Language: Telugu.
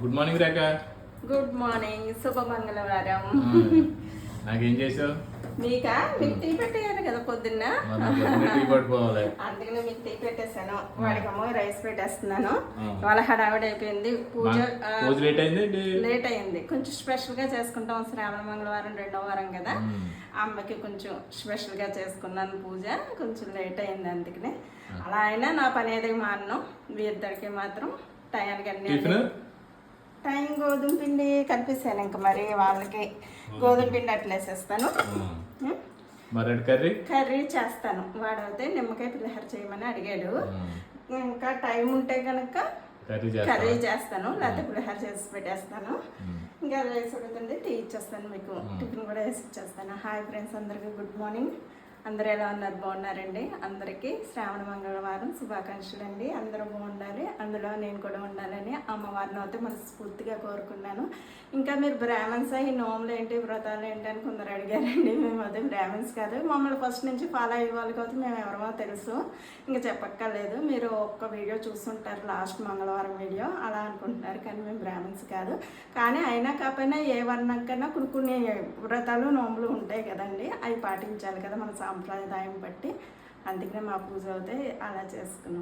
Good morning Rekha good morning శుభ మంగళవారం నాకేం చేసావు మీకా? మీకు టీ పెట్టేయాలి కదా పొద్దున్న? అందుకనే మీకు టీ పెట్టేశాను. వాడికేమో రైస్ పెట్టేస్తున్నాను. వాళ్ళ హడావిడి అయిపోయింది. పూజ లేట్ అయింది? లేట్ అయింది. కొంచెం స్పెషల్గా చేసుకుంటాం. శ్రావణ మంగళవారం రెండో వారం కదా. మ్మ్. అమ్మకి కొంచెం స్పెషల్గా చేసుకున్నాను పూజ. కొంచెం లేట్ అయింది అందుకనే. అలా అయినా నా పని ఏది మాను మీ ఇద్దరికి మాత్రం టయానికి అన్ని టైం గోధుమ పిండి కనిపిస్తాను ఇంకా మరి వాళ్ళకి గోధుమ పిండి. అట్లా వేసేస్తాను? మరి కర్రీ? కర్రీ చేస్తాను. వాడైతే నిమ్మకాయ పులిహోర చేయమని అడిగాడు. ఇంకా టైం ఉంటే కనుక కర్రీ కర్రీ చేస్తా చేస్తాను. లేకపోతే పులిహోర చేసి పెట్టేస్తాను. ఇంకా రైస్ ఉడుతుంది టీ ఇచ్చేస్తాను మీకు. టిఫిన్ కూడా వేసి ఇచ్చేస్తాను. హాయ్ ఫ్రెండ్స్ అందరికీ గుడ్ మార్నింగ్. అందరూ ఎలా ఉన్నారు? బాగున్నారండి? అందరికీ శ్రావణ మంగళవారం శుభాకాంక్షలు అండి అందరూ బాగుండాలి. అందులో నేను కూడా ఉండాలని అమ్మవారిని అయితే మనస్ఫూర్తిగా కోరుకున్నాను. ఇంకా మీరు బ్రాహ్మణ్స్ ఈ నోములు ఏంటి వ్రతాలు ఏంటి అని కొందరు అడిగారండి. మేము అదే బ్రాహ్మణ్స్ కాదు. మమ్మల్ని ఫస్ట్ నుంచి ఫాలో అయ్యే వాళ్ళకి అయితే మేము ఎవరమో తెలుసు. ఇంకా చెప్పక్కర్లేదు. మీరు ఒక్క వీడియో చూస్తుంటారు లాస్ట్ మంగళవారం వీడియో. అలా అనుకుంటున్నారు కానీ మేము బ్రాహ్మణ్స్ కాదు. కానీ అయినా కాకపోయినా ఏ వర్ణం కన్నా కొన్ని కొన్ని వ్రతాలు నోములు ఉంటాయి కదా. అవి పాటించాలి కదా మన సాంప్రదాయం బట్టి. అందుకనే మా పూజ అయితే అలా చేసుకున్నాం.